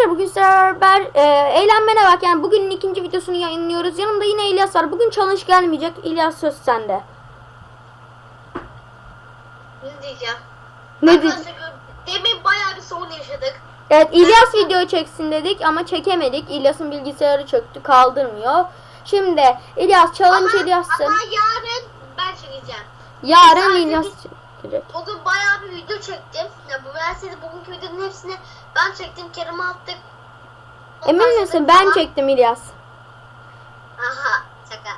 Arkadaşlar bugün sizlerle beraber e, eğlenmene bak yani bugünün ikinci videosunu yayınlıyoruz. Yanımda yine İlyas var. Bugün challenge gelmeyecek. İlyas söz sende. Ne diyeceğim? Ne di- Arkadaşlar demin bayağı bir sorun yaşadık. Evet İlyas video çeksin dedik ama çekemedik. İlyas'ın bilgisayarı çöktü kaldırmıyor. Şimdi İlyas challenge Ama, İlyas'ın. ama yarın ben çekeceğim. Yarın İlyas biz- çekecek. Bugün bayağı bir video çektim. Ya bu ben size hepsini ben çektim. Kerem'e attık. Emin misin? Ben falan- çektim İlyas. Aha şaka.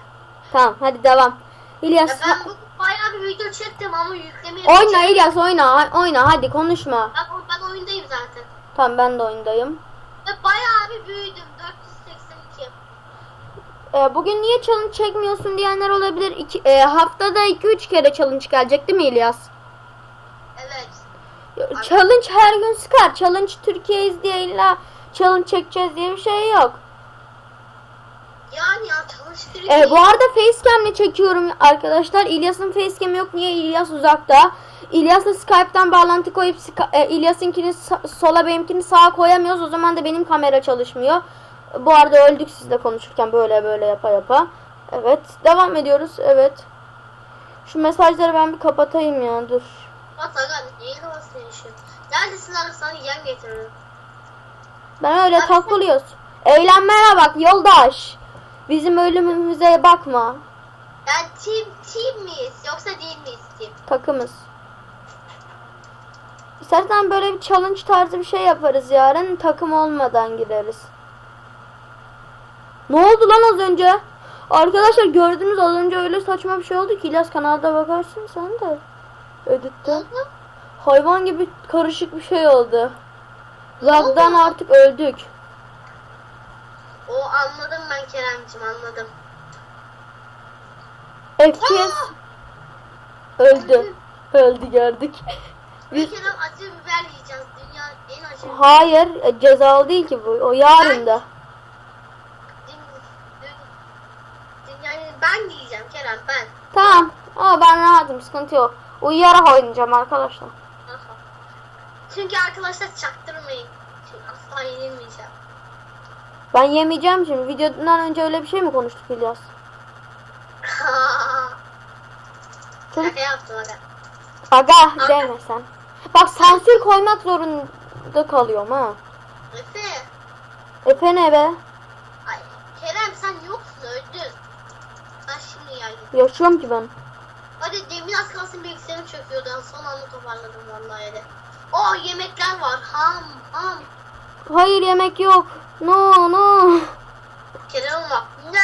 Tamam hadi devam. Ya İlyas ben bugün bayağı bir video çektim ama yüklemeyi oyna beceremedim. İlyas oyna oyna hadi konuşma. Bak ben oyundayım zaten. Tamam ben de oyundayım. Ve bayağı bir büyüdüm. 482. Ee, bugün niye challenge çekmiyorsun diyenler olabilir. İki, e, haftada 2-3 kere challenge gelecek değil mi İlyas? Challenge her gün sıkar. Challenge Türkiye'yiz diye illa challenge çekeceğiz diye bir şey yok. Yani ya çalıştırıcı. Ee, bu arada facecam'le çekiyorum arkadaşlar. İlyas'ın facecam yok. Niye? İlyas uzakta. İlyas'la Skype'tan bağlantı koyup e, İlyas'ınkini sola benimkini sağa koyamıyoruz. O zaman da benim kamera çalışmıyor. Bu arada öldük sizle konuşurken böyle böyle yapa yapa. Evet. Devam ediyoruz. Evet. Şu mesajları ben bir kapatayım ya. Dur. Neyin havasını yaşıyorsun? Neredesin sana yem getiririm. Ben öyle Abi sen- takılıyoruz. Eğlenmeye bak yoldaş. Bizim ölümümüze bakma. Yani team team miyiz yoksa değil miyiz team? Takımız. İstersen böyle bir challenge tarzı bir şey yaparız yarın. Takım olmadan gideriz. Ne oldu lan az önce? Arkadaşlar gördünüz az önce öyle saçma bir şey oldu ki. İlyas kanalda bakarsın sen de. Editte. Oldu. Hayvan gibi karışık bir şey oldu. Lag'dan artık öldük. O anladım ben Kerem'cim anladım. FPS öldü. Öldü gördük. Bir Kerem acı biber yiyeceğiz. Dünya en acı. Hayır e, cezalı değil ki bu. O yarın da. Dünyayı ben yiyeceğim Kerem ben. Tamam. Ama ben rahatım sıkıntı yok. Uyuyarak oynayacağım arkadaşlar. Çünkü arkadaşlar çaktırmayın. Çünkü asla yenilmeyeceğim. Ben yemeyeceğim şimdi. Videodan önce öyle bir şey mi konuştuk İlyas? Şaka yaptım aga. Aga deme sen. Bak sansür koymak zorunda kalıyorum ha. Efe. Efe ne be? Ay, Kerem sen yoksun öldün. Ben şimdi geldim. Yaşıyorum ki ben. Kalsın bilgisayarım çöküyordu. Son anda toparladım vallahi de. O yemekler var. Ham ham. Hayır yemek yok. No no. Kerem bak. Ne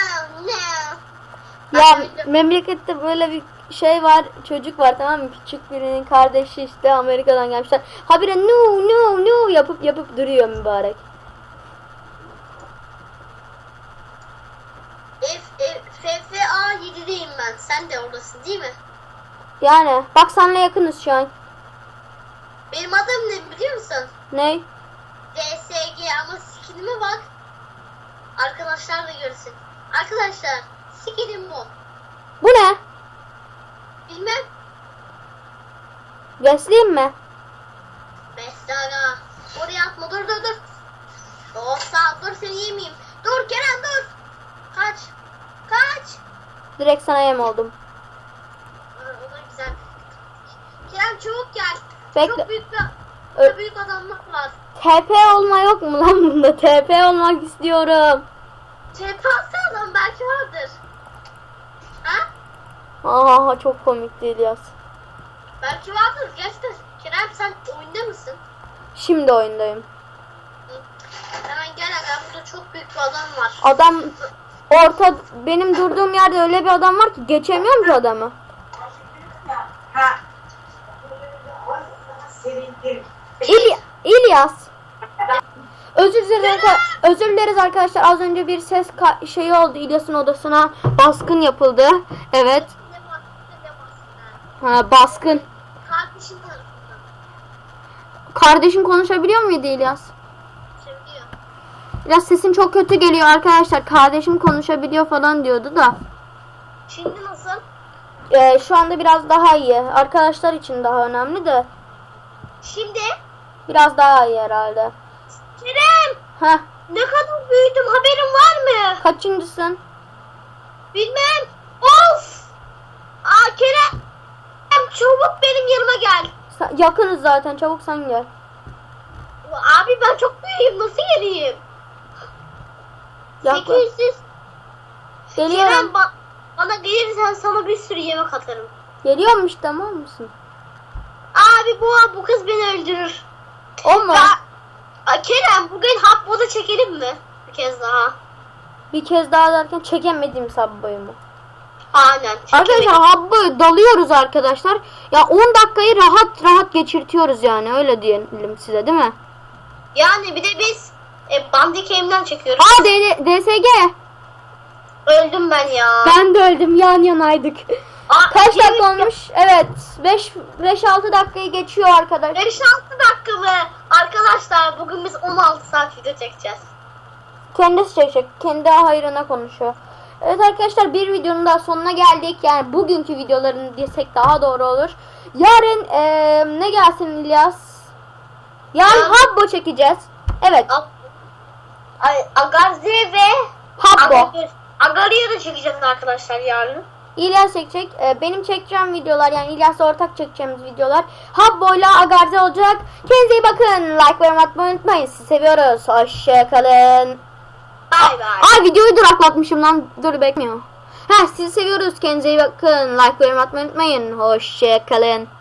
ne. Ya memlekette böyle bir şey var. Çocuk var tamam mı? Küçük birinin kardeşi işte Amerika'dan gelmişler. Habire no no no yapıp yapıp duruyor mübarek. F, F, FFA 7'deyim ben. Sen de oradasın değil mi? Yani bak senle yakınız şu an. Benim adım ne biliyor musun? Ne? DSG ama skinime bak. Arkadaşlar da görsün. Arkadaşlar skinim bu. Bu ne? Bilmem. Besleyeyim mi? Mesela oraya atma dur dur dur. Olsa dur seni yemeyeyim. Dur Kerem dur. Kaç. Kaç. Direkt sana yem oldum. Aa, O da güzel. Kerem çabuk gel. Bekle. Çok büyük bir çok büyük adamlar var. TP olma yok mu lan bunda? TP olmak istiyorum. TP'si adam belki vardır. Ha? Aha çok komik değil yaz. Belki vardır. Gerçekten Kerem sen oyunda mısın? Şimdi oyundayım. Hı. Hemen gel aga burada çok büyük bir adam var. Adam orta benim durduğum yerde öyle bir adam var ki geçemiyorum ki adamı. Ha. İly İlyas. Özür dileriz, özür dileriz arkadaşlar. Az önce bir ses şeyi oldu. İlyas'ın odasına baskın yapıldı. Evet. Ha, baskın. Kardeşim. Kardeşin konuşabiliyor muydu İlyas? Biraz sesin çok kötü geliyor arkadaşlar. Kardeşim konuşabiliyor falan diyordu da. Şimdi nasıl? Ee, şu anda biraz daha iyi. Arkadaşlar için daha önemli de. Şimdi Biraz daha iyi herhalde. Kerem Heh. Ne kadar büyüdüm haberin var mı? Kaçıncısın? Bilmem. Of. Aa Kerem. Çabuk benim yanıma gel. Yakınız zaten. Çabuk sen gel. Abi ben çok büyüğüm nasıl geleyim? Yaklaş. 800. Geliyorum. Kerem ba- bana gelirsen sana bir sürü yemek atarım. Geliyorum işte tamam mısın? Abi bu bu kız beni öldürür. O mu? Ya, Kerem bugün hapboda çekelim mi? Bir kez daha. Bir kez daha derken çekemediğim sabbayı mı? Aynen. Arkadaşlar habbı dalıyoruz arkadaşlar. Ya 10 dakikayı rahat rahat geçirtiyoruz yani öyle diyelim size değil mi? Yani bir de biz e, Bandicam'den çekiyoruz. Aa D- DSG. Öldüm ben ya. Ben de öldüm yan yanaydık. Aa, Kaç yemin- dakika olmuş? Evet 5 5 6 dakikayı geçiyor arkadaşlar. 5-6 dakika mı? Arkadaşlar bugün biz 16 saat video çekeceğiz. Kendisi çekecek. Kendi hayrına konuşuyor. Evet arkadaşlar bir videonun daha sonuna geldik. Yani bugünkü videoların desek daha doğru olur. Yarın eee, ne gelsin İlyas? Yarın Habbo çekeceğiz. Evet. Ab- Ay, Agarze ve Habbo. Agar- Agari'yi da çekeceğiz arkadaşlar yarın. İlyas çekecek. Ee, benim çekeceğim videolar yani İlyas'la ortak çekeceğimiz videolar. Habbo'yla Agarze olacak. Kendinize iyi bakın. Like ve atmayı unutmayın. Sizi seviyoruz. Hoşçakalın. Bay bay. Ay videoyu duraklatmışım lan. Dur bekmiyor. Ha sizi seviyoruz. Kendinize iyi bakın. Like ve atmayı unutmayın. Hoşçakalın.